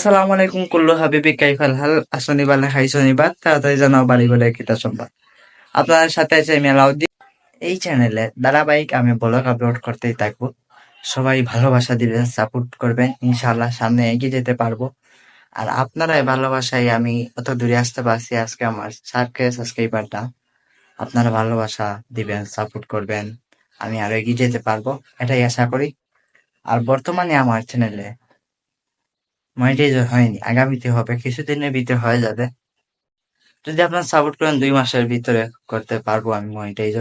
আসসালামু আলাইকুম কুল্লু হাবিবি কাইফাল হাল? আসনি খাই শনিবার তাড়াতাড়ি জানাও বাড়ি বলে কিতা সম্বাদ আপনার সাথে আছে আমি আলাউদ্দিন। এই চ্যানেলে ধারাবাহিক আমি ব্লগ আপলোড করতেই থাকব। সবাই ভালোবাসা দিবেন সাপোর্ট করবেন, ইনশাআল্লাহ সামনে এগিয়ে যেতে পারব। আর আপনারা এই ভালোবাসায় আমি অত দূরে আসতে পারছি, আজকে আমার চারকে সাবস্ক্রাইবারটা আপনারা ভালোবাসা দিবেন সাপোর্ট করবেন, আমি আরও এগিয়ে যেতে পারব, এটাই আশা করি। আর বর্তমানে আমার চ্যানেলে মনিটাইজ হয়নি, আগামীতে হবে, কিছুদিনের ভিতরে হয়ে যাবে। যদি আপনার সাপোর্ট করেন, দুই মাসের ভিতরে করতে পারব আমি মনিটাইজ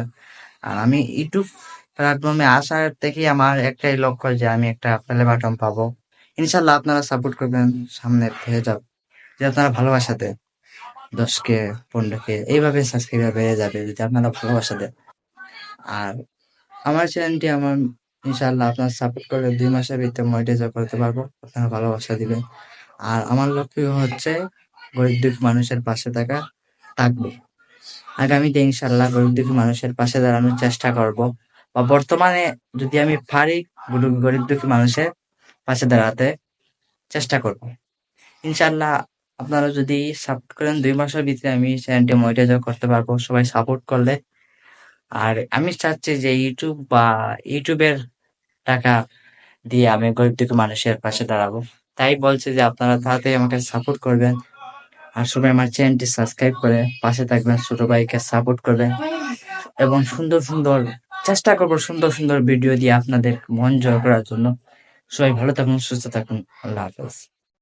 আর আমি ইউটিউব প্ল্যাটফর্মে আসার থেকেই আমার একটাই লক্ষ্য যে আমি একটা প্লে বাটন পাবো। ইনশাল্লাহ আপনারা সাপোর্ট করবেন সামনে পেয়ে যাব যে আপনারা ভালোবাসা দেন দশ কে পনেরো কে এইভাবে সাবস্ক্রাইবার বেড়ে যাবে, যদি আপনারা ভালোবাসা দেন। আর আমার চ্যানেলটি আমার ইনশাল্লাহ আপনার সাপোর্ট করলে দুই মাসের ভিতরে মনিটাইজ করতে পারব। আপনারা ভালোবাসা দিবেন। আর আমার লক্ষ্য হচ্ছে গরিব দুঃখী মানুষের পাশে থাকা থাকব। আগামীতে ইনশাল্লাহ গরিব দুঃখী মানুষের পাশে দাঁড়ানোর চেষ্টা করব। বা বর্তমানে যদি আমি পারি গরিব- দুঃখী মানুষের পাশে দাঁড়াতে চেষ্টা করব। ইনশাল্লাহ আপনারা যদি সাপোর্ট করেন, দুই মাসের ভিতরে আমি চ্যানেলটি মনিটাইজ করতে পারব। সবাই সাপোর্ট করলে আর আমি চাচ্ছি যে ইউটিউব বা ইউটিউবের টাকা দিয়ে আমি গরিব দুঃখী মানুষের পাশে দাঁড়াবো। তাই বলছে যে আপনারা তাড়াতাড়ি আমাকে সাপোর্ট করবেন। আর সবাই আমার চ্যানেলটি সাবস্ক্রাইব করে পাশে থাকবেন, ছোট ভাইকে সাপোর্ট করবেন এবং সুন্দর সুন্দর চেষ্টা করব সুন্দর সুন্দর ভিডিও দিয়ে আপনাদের মন জয় করার জন্য। সবাই ভালো থাকুন, সুস্থ থাকুন। আল্লাহ হাফেজ।